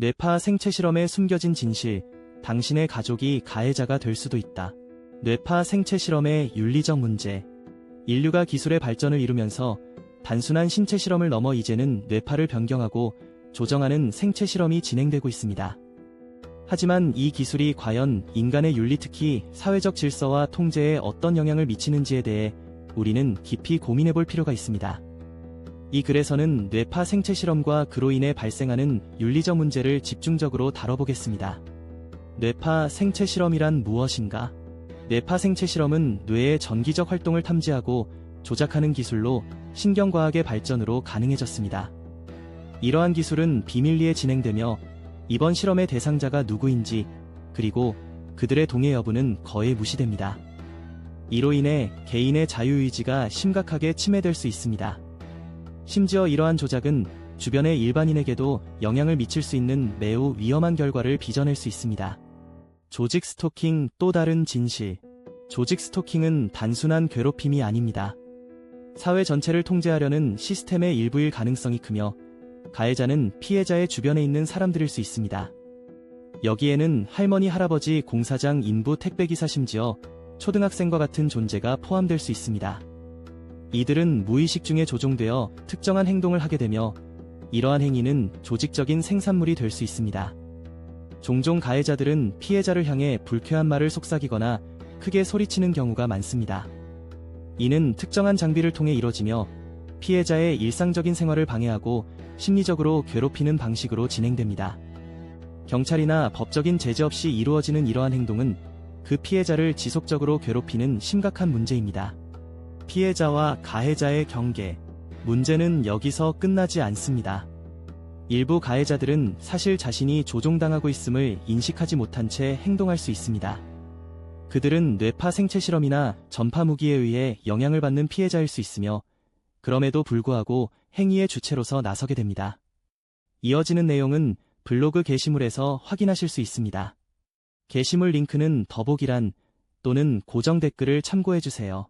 뇌파 생체 실험에 숨겨진 진실, 당신의 가족이 가해자가 될 수도 있다. 뇌파 생체 실험의 윤리적 문제. 인류가 기술의 발전을 이루면서 단순한 신체 실험을 넘어 이제는 뇌파를 변경하고 조정하는 생체 실험이 진행되고 있습니다. 하지만 이 기술이 과연 인간의 윤리 특히 사회적 질서와 통제에 어떤 영향을 미치는지에 대해 우리는 깊이 고민해 볼 필요가 있습니다. 이 글에서는 뇌파 생체 실험과 그로 인해 발생하는 윤리적 문제를 집중적으로 다뤄보겠습니다. 뇌파 생체 실험이란 무엇인가? 뇌파 생체 실험은 뇌의 전기적 활동을 탐지하고 조작하는 기술로 신경과학의 발전으로 가능해졌습니다. 이러한 기술은 비밀리에 진행되며 이번 실험의 대상자가 누구인지 그리고 그들의 동의 여부는 거의 무시됩니다. 이로 인해 개인의 자유의지가 심각하게 침해될 수 있습니다. 심지어 이러한 조작은 주변의 일반인에게도 영향을 미칠 수 있는 매우 위험한 결과를 빚어낼 수 있습니다. 조직 스토킹 또 다른 진실. 조직 스토킹은 단순한 괴롭힘이 아닙니다. 사회 전체를 통제하려는 시스템의 일부일 가능성이 크며 가해자는 피해자의 주변에 있는 사람들일 수 있습니다. 여기에는 할머니, 할아버지, 공사장, 인부, 택배기사 심지어 초등학생과 같은 존재가 포함될 수 있습니다. 이들은 무의식 중에 조종되어 특정한 행동을 하게 되며 이러한 행위는 조직적인 생산물이 될 수 있습니다. 종종 가해자들은 피해자를 향해 불쾌한 말을 속삭이거나 크게 소리치는 경우가 많습니다. 이는 특정한 장비를 통해 이뤄지며 피해자의 일상적인 생활을 방해하고 심리적으로 괴롭히는 방식으로 진행됩니다. 경찰이나 법적인 제재 없이 이루어지는 이러한 행동은 그 피해자를 지속적으로 괴롭히는 심각한 문제입니다. 피해자와 가해자의 경계. 문제는 여기서 끝나지 않습니다. 일부 가해자들은 사실 자신이 조종당하고 있음을 인식하지 못한 채 행동할 수 있습니다. 그들은 뇌파 생체 실험이나 전파 무기에 의해 영향을 받는 피해자일 수 있으며 그럼에도 불구하고 행위의 주체로서 나서게 됩니다. 이어지는 내용은 블로그 게시물에서 확인하실 수 있습니다. 게시물 링크는 더보기란 또는 고정 댓글을 참고해주세요.